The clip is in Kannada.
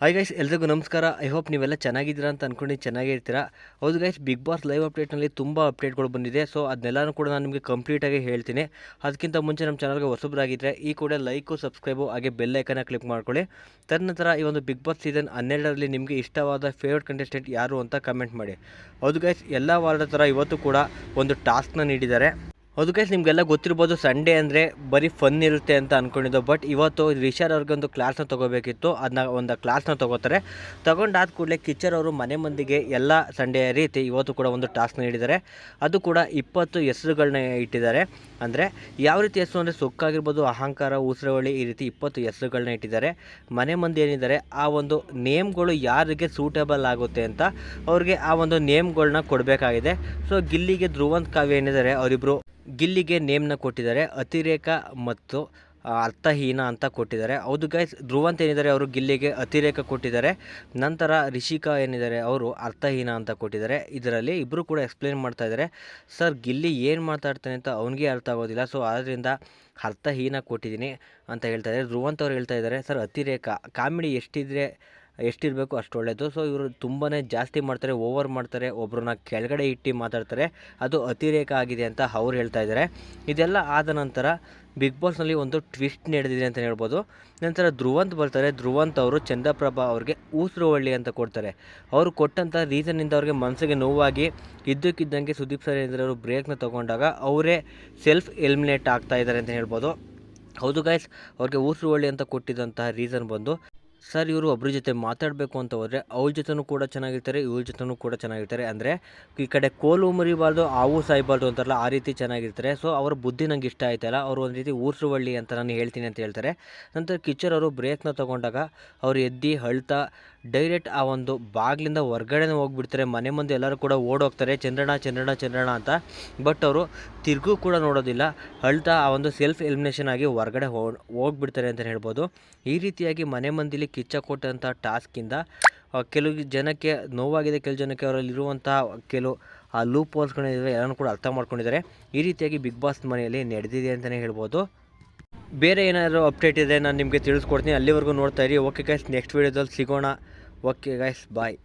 ಹಾಯ್ ಗೈಸ್ ಎಲ್ರಿಗೂ ನಮಸ್ಕಾರ. ಐ ಹೋಪ್ ನೀವೆಲ್ಲ ಚೆನ್ನಾಗಿದ್ದೀರಾ ಅಂತ ಅಂದ್ಕೊಂಡು ಚೆನ್ನಾಗೇ ಇರ್ತೀರಾ? ಹೌದು ಗೈಸ್ ಬಿಗ್ ಬಾಸ್ ಲೈವ್ ಅಪ್ಡೇಟ್ನಲ್ಲಿ ತುಂಬ ಅಪ್ಡೇಟ್ಗಳು ಬಂದಿದೆ. ಸೊ ಅದನ್ನೆಲ್ಲನೂ ಕೂಡ ನಾನು ನಿಮಗೆ ಕಂಪ್ಲೀಟಾಗಿ ಹೇಳ್ತೀನಿ. ಅದಕ್ಕಿಂತ ಮುಂಚೆ ನಮ್ಮ ಚಾನಲ್ಗೆ ಹೊಸಬರಾಗಿದ್ದರೆ ಈ ಕೂಡ ಲೈಕು ಸಬ್ಸ್ಕ್ರೈಬು ಹಾಗೆ ಬೆಲ್ ಐಕನ್ನ ಕ್ಲಿಕ್ ಮಾಡ್ಕೊಳ್ಳಿ. ತದನಂತರ ಈ ಒಂದು ಬಿಗ್ ಬಾಸ್ ಸೀಸನ್ ಹನ್ನೆರಡರಲ್ಲಿ ನಿಮಗೆ ಇಷ್ಟವಾದ ಫೇವ್ರೇಟ್ ಕಂಟೆಸ್ಟೆಂಟ್ ಯಾರು ಅಂತ ಕಮೆಂಟ್ ಮಾಡಿ. ಹೌದು ಗೈಸ್ ಎಲ್ಲ ವಾರದ ಥರ ಇವತ್ತು ಕೂಡ ಒಂದು ಟಾಸ್ಕ್ನ ನೀಡಿದ್ದಾರೆ. ಗೈಸ್ ನಿಮಗೆಲ್ಲ ಗೊತ್ತಿರ್ಬೋದು ಸಂಡೇ ಅಂದರೆ ಬರೀ ಫನ್ ಇರುತ್ತೆ ಅಂತ ಅಂದ್ಕೊಂಡಿದ್ದು ಬಟ್ ಇವತ್ತು ರಿಷಾರ್ ಅವ್ರಿಗೊಂದು ಕ್ಲಾಸ್ನ ತೊಗೋಬೇಕಿತ್ತು. ಅದನ್ನ ಒಂದು ಕ್ಲಾಸ್ನ ತೊಗೋತಾರೆ. ತೊಗೊಂಡಾದ ಕೂಡಲೇ ಕಿಚ್ಚರ್ ಅವರು ಮನೆ ಮಂದಿಗೆ ಎಲ್ಲ ಸಂಡೇ ರೀತಿ ಇವತ್ತು ಕೂಡ ಒಂದು ಟಾಸ್ಕ್ನ ನೀಡಿದ್ದಾರೆ ಅದು ಕೂಡ ಇಪ್ಪತ್ತು ಹೆಸರುಗಳನ್ನ ಇಟ್ಟಿದ್ದಾರೆ. ಅಂದರೆ ಯಾವ ರೀತಿ ಹೆಸರು ಅಂದರೆ ಸೊಕ್ಕಾಗಿರ್ಬೋದು, ಅಹಂಕಾರ, ಉಸಿರವಳಿ ಈ ರೀತಿ ಇಪ್ಪತ್ತು ಹೆಸರುಗಳನ್ನ ಇಟ್ಟಿದ್ದಾರೆ. ಮನೆ ಮಂದಿ ಏನಿದ್ದಾರೆ, ಆ ಒಂದು ನೇಮ್ಗಳು ಯಾರಿಗೆ ಸೂಟೇಬಲ್ ಆಗುತ್ತೆ ಅಂತ ಅವ್ರಿಗೆ ಆ ಒಂದು ನೇಮ್ಗಳನ್ನ ಕೊಡಬೇಕಾಗಿದೆ. ಸೊ ಗಿಲ್ಲಿಗೆ ಧ್ರುವಂತ್ ಕಾವ್ಯ ಏನಿದ್ದಾರೆ ಅವರಿಬ್ಬರು ಗಿಲ್ಲಿಗೆ ನೇಮ್ನ ಕೊಟ್ಟಿದ್ದಾರೆ, ಅತಿರೇಕ ಮತ್ತು ಅರ್ಥಹೀನ ಅಂತ ಕೊಟ್ಟಿದ್ದಾರೆ. ಹೌದು ಗೈಸ್ ಧ್ರುವಂತ್ ಏನಿದ್ದಾರೆ ಅವರು ಗಿಲ್ಲಿಗೆ ಅತಿರೇಕ ಕೊಟ್ಟಿದ್ದಾರೆ. ನಂತರ ರಿಷಿಕಾ ಏನಿದ್ದಾರೆ ಅವರು ಅರ್ಥಹೀನ ಅಂತ ಕೊಟ್ಟಿದ್ದಾರೆ. ಇದರಲ್ಲಿ ಇಬ್ಬರು ಕೂಡ ಎಕ್ಸ್ಪ್ಲೇನ್ ಮಾಡ್ತಾ ಇದ್ದಾರೆ. ಸರ್ ಗಿಲ್ಲಿ ಏನು ಮಾತಾಡ್ತಾನೆ ಅಂತ ಅವನಿಗೆ ಅರ್ಥ ಆಗೋದಿಲ್ಲ. ಸೊ ಆದ್ದರಿಂದ ಅರ್ಥಹೀನ ಕೊಟ್ಟಿದ್ದೀನಿ ಅಂತ ಹೇಳ್ತಾ ಇದ್ದಾರೆ. ಧ್ರುವಂತ್ ಅವ್ರು ಹೇಳ್ತಾ ಇದ್ದಾರೆ ಸರ್ ಅತಿರೇಕ, ಕಾಮಿಡಿ ಎಷ್ಟಿದ್ರೆ ಎಷ್ಟಿರಬೇಕು ಅಷ್ಟು ಒಳ್ಳೆಯದು ಸೊ ಇವರು ತುಂಬಾ ಜಾಸ್ತಿ ಮಾಡ್ತಾರೆ ಓವರ್ ಮಾಡ್ತಾರೆ ಒಬ್ಬರನ್ನ ಕೆಳಗಡೆ ಇಟ್ಟು ಮಾತಾಡ್ತಾರೆ. ಅದು ಅತಿರೇಕ ಆಗಿದೆ ಅಂತ ಅವ್ರು ಹೇಳ್ತಾ ಇದ್ದಾರೆ. ಇದೆಲ್ಲ ಆದ ನಂತರ ಬಿಗ್ ಬಾಸ್ನಲ್ಲಿ ಒಂದು ಟ್ವಿಸ್ಟ್ ನಡೆದಿದೆ ಅಂತ ಹೇಳ್ಬೋದು. ನಂತರ ಧ್ರುವಂತ್ ಬರ್ತಾರೆ. ಧ್ರುವಂತ್ ಅವರು ಚಂದ್ರಪ್ರಭಾ ಅವ್ರಿಗೆ ಊಸರುವಳ್ಳಿ ಅಂತ ಕೊಡ್ತಾರೆ. ಅವರು ಕೊಟ್ಟಂಥ ರೀಸನ್ನಿಂದ ಅವ್ರಿಗೆ ಮನಸ್ಸಿಗೆ ನೋವಾಗಿ ಇದ್ದಕ್ಕಿದ್ದಂಗೆ ಸುದೀಪ್ ಸರ್ ಅವರು ಬ್ರೇಕ್ನ ತೊಗೊಂಡಾಗ ಅವರೇ ಸೆಲ್ಫ್ ಎಲಿಮಿನೇಟ್ ಆಗ್ತಾ ಇದ್ದಾರೆ ಅಂತ ಹೇಳ್ಬೋದು. ಹೌದು ಗೈಸ್ ಅವ್ರಿಗೆ ಊಸರುವಳ್ಳಿ ಅಂತ ಕೊಟ್ಟಿದ್ದಂತಹ ರೀಸನ್ ಬಂದು ಸರ್, ಇವರು ಒಬ್ಬರ ಜೊತೆ ಮಾತಾಡಬೇಕು ಅಂತ ಹೋದರೆ ಅವ್ರ ಜೊತೆನೂ ಕೂಡ ಚೆನ್ನಾಗಿರ್ತಾರೆ ಇವ್ರ ಜೊತೆನೂ ಕೂಡ ಚೆನ್ನಾಗಿರ್ತಾರೆ. ಅಂದರೆ ಈ ಕಡೆ ಕೋಲು ಮುರಿಬಾರ್ದು ಹಾವು ಸಾಯ್ಬಾರ್ದು ಅಂತಾರಲ್ಲ, ಆ ರೀತಿ ಚೆನ್ನಾಗಿರ್ತಾರೆ. ಸೊ ಅವ್ರ ಬುದ್ಧಿ ನಂಗೆ ಇಷ್ಟ ಆಯ್ತಲ್ಲ ಅವರು ಒಂದು ರೀತಿ ಊರ್ಸುವಳ್ಳಿ ಅಂತ ನಾನು ಹೇಳ್ತೀನಿ ಅಂತ ಹೇಳ್ತಾರೆ. ನಂತರ ಕಿಚ್ಚರ್ ಅವರು ಬ್ರೇಕ್ನ ತೊಗೊಂಡಾಗ ಅವ್ರು ಎದ್ದು, ಅಳ್ತಾ ಡೈರೆಕ್ಟ್ ಆ ಒಂದು ಬಾಗಿಲಿಂದ ಹೊರ್ಗಡೆನೇ ಹೋಗ್ಬಿಡ್ತಾರೆ. ಮನೆ ಮುಂದೆ ಎಲ್ಲರೂ ಕೂಡ ಓಡೋಗ್ತಾರೆ. ಚಂದ್ರಣ ಚಂದ್ರಣ ಚಂದ್ರಣ ಅಂತ. ಬಟ್ ಅವರು ತಿರುಗೂ ಕೂಡ ನೋಡೋದಿಲ್ಲ. ಅಳ್ತಾ ಆ ಒಂದು ಸೆಲ್ಫ್ ಎಲಿಮಿನೇಷನ್ ಆಗಿ ಹೊರಗಡೆ ಹೋಗ್ಬಿಡ್ತಾರೆ ಅಂತ ಹೇಳ್ಬೋದು. ಈ ರೀತಿಯಾಗಿ ಮನೆ ಮಂದಿಲಿ ಕಿಚ್ಚ ಕೊಟ್ಟಂಥ ಟಾಸ್ಕಿಂದ ಕೆಲವು ಜನಕ್ಕೆ ನೋವಾಗಿದೆ, ಕೆಲವು ಜನಕ್ಕೆ ಅವರಲ್ಲಿರುವಂಥ ಕೆಲವು, ಆ ಲೂಪ್ ಹೋಲ್ಸ್ಗಳಿವೆ ಎಲ್ಲನೂ ಕೂಡ ಅರ್ಥ ಮಾಡ್ಕೊಂಡಿದ್ದಾರೆ. ಈ ರೀತಿಯಾಗಿ ಬಿಗ್ ಬಾಸ್ ಮನೆಯಲ್ಲಿ ನಡೆದಿದೆ ಅಂತಲೇ ಹೇಳ್ಬೋದು. ಬೇರೆ ಏನಾದರೂ ಅಪ್ಡೇಟ್ ಇದೆ ನಾನು ನಿಮಗೆ ತಿಳಿಸ್ಕೊಡ್ತೀನಿ. ಅಲ್ಲಿವರೆಗೂ ನೋಡ್ತಾ ಇರಿ. ಓಕೆ ಗೈಸ್ ನೆಕ್ಸ್ಟ್ ವೀಡಿಯೋದಲ್ಲಿ ಸಿಗೋಣ. Okay guys bye